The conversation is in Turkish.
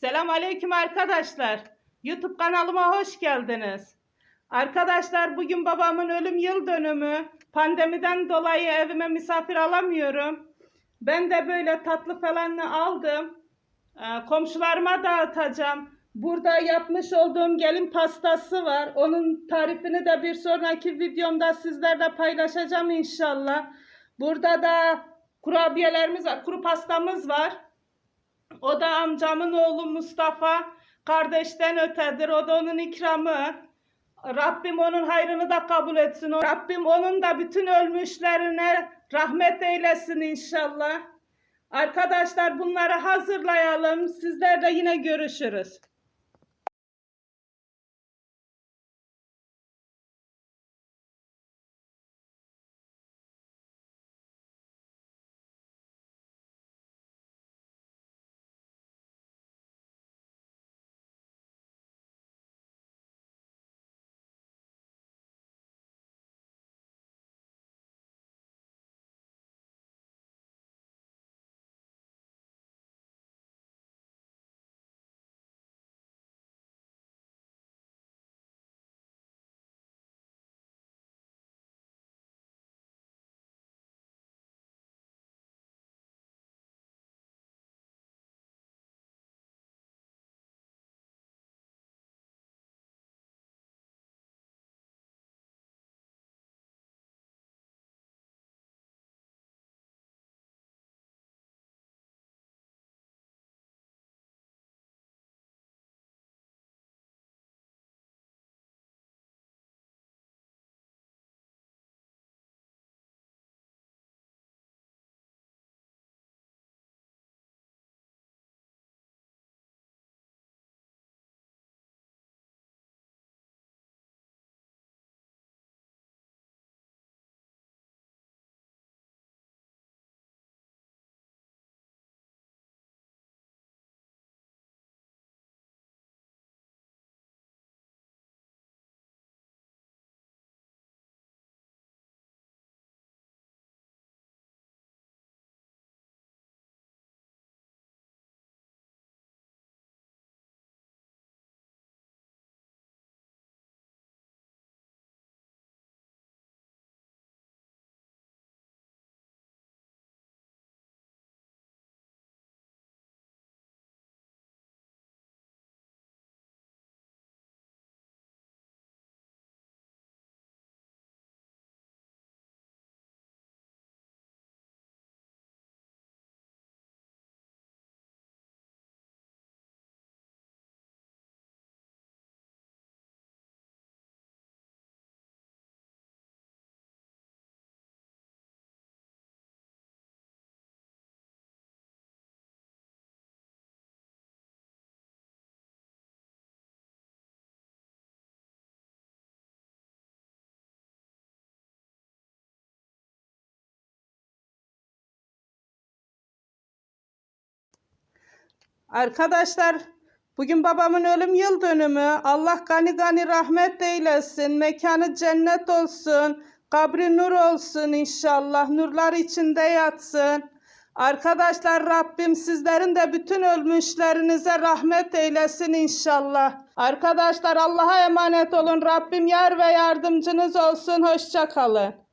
Selam aleyküm arkadaşlar. YouTube kanalıma hoş geldiniz. Arkadaşlar bugün babamın ölüm yıl dönümü. Pandemiden dolayı evime misafir alamıyorum. Ben de böyle tatlı falan aldım. Ee, Komşularıma dağıtacağım. Burada yapmış olduğum gelin pastası var. Onun tarifini de bir sonraki videomda sizlerle paylaşacağım inşallah. Burada da kurabiyelerimiz var, kuru pastamız var. O da amcamın oğlu Mustafa. Kardeşten ötedir. O da onun ikramı. Rabbim onun hayrını da kabul etsin. Rabbim onun da bütün ölmüşlerine rahmet eylesin inşallah. Arkadaşlar bunları hazırlayalım. Sizlerle yine görüşürüz. Arkadaşlar bugün babamın ölüm yıl dönümü. Allah gani gani rahmet eylesin. Mekanı cennet olsun. Kabri nur olsun inşallah. Nurlar içinde yatsın. Arkadaşlar Rabbim sizlerin de bütün ölmüşlerinize rahmet eylesin inşallah. Arkadaşlar Allah'a emanet olun. Rabbim yar ve yardımcınız olsun. Hoşça kalın.